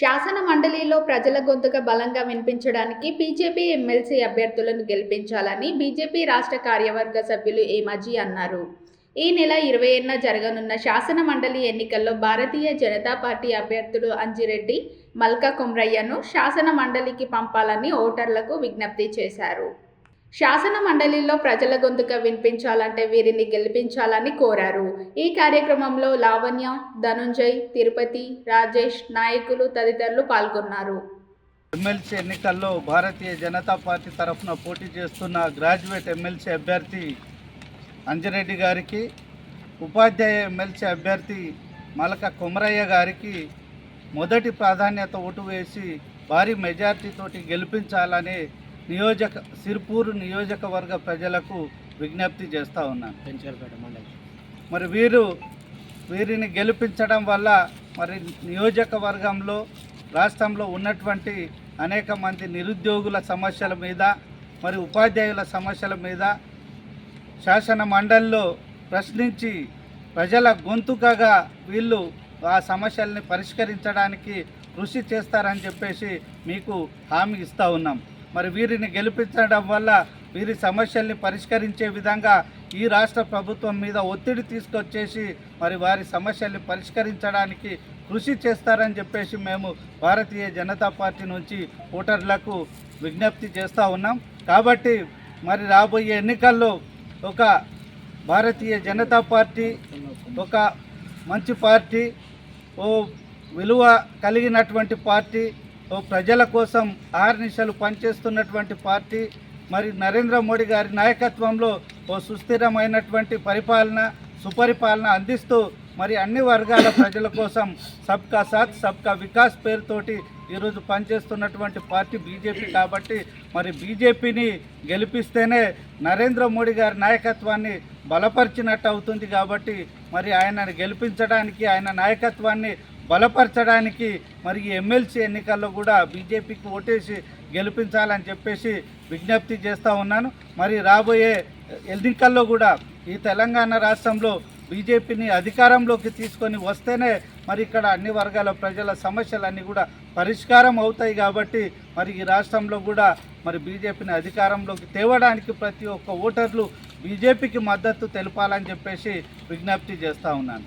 శాసన మండలిలో ప్రజల గొంతుక బలంగా వినిపించడానికి బీజేపీ ఎమ్మెల్సీ అభ్యర్థులను గెలిపించాలని బీజేపీ రాష్ట్ర కార్యవర్గ సభ్యులు ఏమాజీ అన్నారు. ఈ నెల ఇరవై ఏడున జరగనున్న శాసన మండలి ఎన్నికల్లో భారతీయ జనతా పార్టీ అభ్యర్థులు అంజిరెడ్డి మల్కా కుమ్రయ్యను శాసన మండలికి పంపాలని ఓటర్లకు విజ్ఞప్తి చేశారు. శాసన మండలిలో ప్రజల గొంతుక వినిపించాలంటే వీరిని గెలిపించాలని కోరారు. ఈ కార్యక్రమంలో లావణ్య ధనుంజయ్ తిరుపతి రాజేష్ నాయకులు తదితరులు పాల్గొన్నారు. ఎమ్మెల్సీ ఎన్నికల్లో భారతీయ జనతా పార్టీ తరఫున పోటీ చేస్తున్న గ్రాడ్యుయేట్ ఎమ్మెల్సీ అభ్యర్థి అంజరెడ్డి గారికి ఉపాధ్యాయ ఎమ్మెల్సీ అభ్యర్థి మలక కుమరయ్య గారికి మొదటి ప్రాధాన్యత ఓటు వేసి భారీ మెజార్టీతోటి గెలిపించాలనే నియోజక సిర్పూర్ నియోజకవర్గ ప్రజలకు విజ్ఞప్తి చేస్తూ ఉన్నాను. మరి వీరు వీరిని గెలిపించడం వల్ల మరి నియోజకవర్గంలో రాష్ట్రంలో ఉన్నటువంటి అనేక మంది నిరుద్యోగుల సమస్యల మీద మరి ఉపాధ్యాయుల సమస్యల మీద శాసన మండలిలో ప్రశ్నించి ప్రజల గొంతుకగా వీళ్ళు ఆ సమస్యల్ని పరిష్కరించడానికి కృషి చేస్తారని చెప్పేసి మీకు హామీ ఇస్తూ ఉన్నాం. మరి వీరిని గెలిపించడం వల్ల వీరి సమస్యల్ని పరిష్కరించే విధంగా ఈ రాష్ట్ర ప్రభుత్వం మీద ఒత్తిడి తీసుకొచ్చేసి మరి వారి సమస్యల్ని పరిష్కరించడానికి కృషి చేస్తారని చెప్పేసి మేము భారతీయ జనతా పార్టీ నుంచి ఓటర్లకు విజ్ఞప్తి చేస్తూ ఉన్నాం. కాబట్టి మరి రాబోయే ఎన్నికల్లో ఒక భారతీయ జనతా పార్టీ ఒక మంచి పార్టీ ఓ విలువ కలిగినటువంటి పార్టీ ప్రజల కోసం ఆహర్నిశలు పనిచేస్తున్నటువంటి పార్టీ మరి నరేంద్ర మోడీ గారి నాయకత్వంలో ఓ సుస్థిరమైనటువంటి పరిపాలన సుపరిపాలన అందిస్తూ మరి అన్ని వర్గాల ప్రజల కోసం సబ్కా సాత్ సబ్కా వికాస్ పేరుతోటి ఈరోజు పనిచేస్తున్నటువంటి పార్టీ బీజేపీ కాబట్టి మరి బీజేపీని గెలిపిస్తేనే నరేంద్ర మోడీ గారి నాయకత్వాన్ని బలపరిచినట్టు అవుతుంది కాబట్టి మరి ఆయనను గెలిపించడానికి ఆయన నాయకత్వాన్ని బలపరచడానికి మరి ఎమ్మెల్సీ ఎన్నికల్లో కూడా బీజేపీకి ఓటేసి గెలిపించాలని చెప్పేసి విజ్ఞప్తి చేస్తూ ఉన్నాను. మరి రాబోయే ఎన్నికల్లో కూడా ఈ తెలంగాణ రాష్ట్రంలో బీజేపీని అధికారంలోకి తీసుకొని వస్తేనే మరి ఇక్కడ అన్ని వర్గాల ప్రజల సమస్యలన్నీ కూడా పరిష్కారం అవుతాయి కాబట్టి మరి ఈ రాష్ట్రంలో కూడా మరి బీజేపీని అధికారంలోకి తేవడానికి ప్రతి ఒక్క ఓటర్లు బీజేపీకి మద్దతు తెలపాలని చెప్పేసి విజ్ఞప్తి చేస్తూ ఉన్నాను.